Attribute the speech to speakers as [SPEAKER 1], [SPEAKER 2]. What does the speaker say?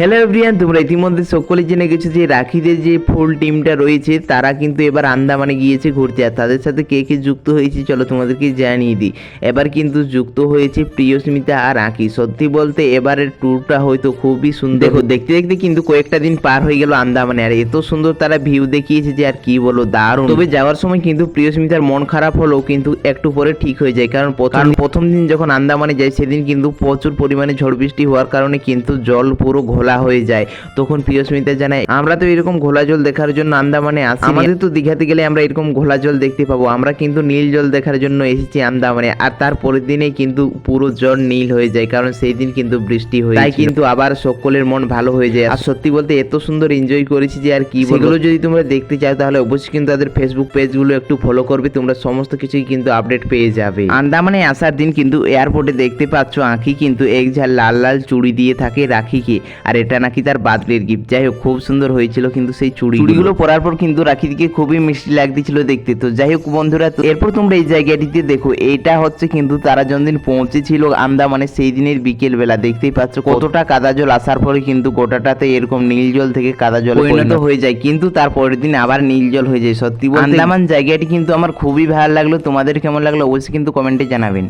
[SPEAKER 1] Hello everyone তোমরা ইতিমধ্যে সকলে জেনে গেছো যে রাখিদের যে ফুল টিমটা রয়েছে তারা কিন্তু এবার আন্দামানে গিয়েছে ঘুরতে। আর তাদের সাথে কে কে যুক্ত হয়েছে চলো তোমাদেরকে জানিয়ে দিই। এবার কিন্তু যুক্ত হয়েছে প্রিয়স্মিতা আর আঁকি। সত্যি বলতে এবারের ট্যুরটা হয়তো খুবই সুন্দর। দেখো দেখতে দেখতে কিন্তু কয়েকটা দিন পার হয়ে গেল আন্দামানে। আর এত সুন্দর তারা ভিউ দেখিয়েছে যে আর কি বলো দারুণ। তবে যাওয়ার সময় কিন্তু প্রিয়স্মিতার মন খারাপ হলেও কিন্তু একটু পরে ঠিক হয়ে যায়। কারণ প্রথম প্রথম দিন যখন আন্দামানে যায় সেদিন কিন্তু প্রচুর পরিমাণে ঝড় বৃষ্টি হওয়ার কারণে কিন্তু জল পুরো ঘোলা হয়ে যায়। তখন প্রিয়স্মিতা জানায় আমরা তো এরকম ঘোলা জল দেখার জন্য আন্দামানে আসি আমাদের তো দীঘাতে গেলে আমরা এরকম ঘোলা জল দেখতে পাবো। আমরা কিন্তু নীল জল দেখার জন্য এসেছি আন্দামানে। আর তার পরের দিনে কিন্তু পুরো জল নীল হয়ে যায় কারণ সেই দিন কিন্তু বৃষ্টি হয়ে তাই কিন্তু আবার সকলের মন ভালো হয়ে যায়। আর সত্যি বলতে এত সুন্দর এনজয় করেছি যে আর কি সেগুলো যদি তোমরা দেখতে চাও তাহলে অবশ্যই কিন্তু তাদের ফেসবুক পেজগুলো একটু ফলো করবে। তোমরা সমস্ত কিছুই কিন্তু আপডেট পেয়ে যাবে। আন্দামানে আসার দিন কিন্তু এয়ারপোর্টে দেখতে পাচ্ছ আঁখি কিন্তু এক ঝাল লাল লাল চুড়ি দিয়ে থাকে রাখিকে। আর এটা নাকি তার বার্থডের গিফট যাই হোক খুব সুন্দর হয়েছিল কিন্তু সেই চুড়ি চুড়িগুলো পরার পর কিন্তু রাখিদিকে খুবই মিষ্টি লাগতেছিল দেখতে। তো যাই হোক বন্ধুরা এরপর তোমরা এই জায়গাটিতে দেখো এইটা হচ্ছে কিন্তু তারা যতদিন পৌঁছেছিল আন্দামানে সেই দিনের বিকেল বেলা দেখতেই পাচ্ছ কতটা কাদা জল আসার পরে কিন্তু গোটাটাতে এরকম নীল জল থেকে কাদা জল পরিণত হয়ে যায়। কিন্তু তারপরের দিন আবার নীল জল হয়ে যায়। সত্যি আন্দামান জায়গাটি কিন্তু আমার খুবই ভালো লাগল। তোমাদের কেমন লাগল অবশ্যই কিন্তু কমেন্টে জানাবেন।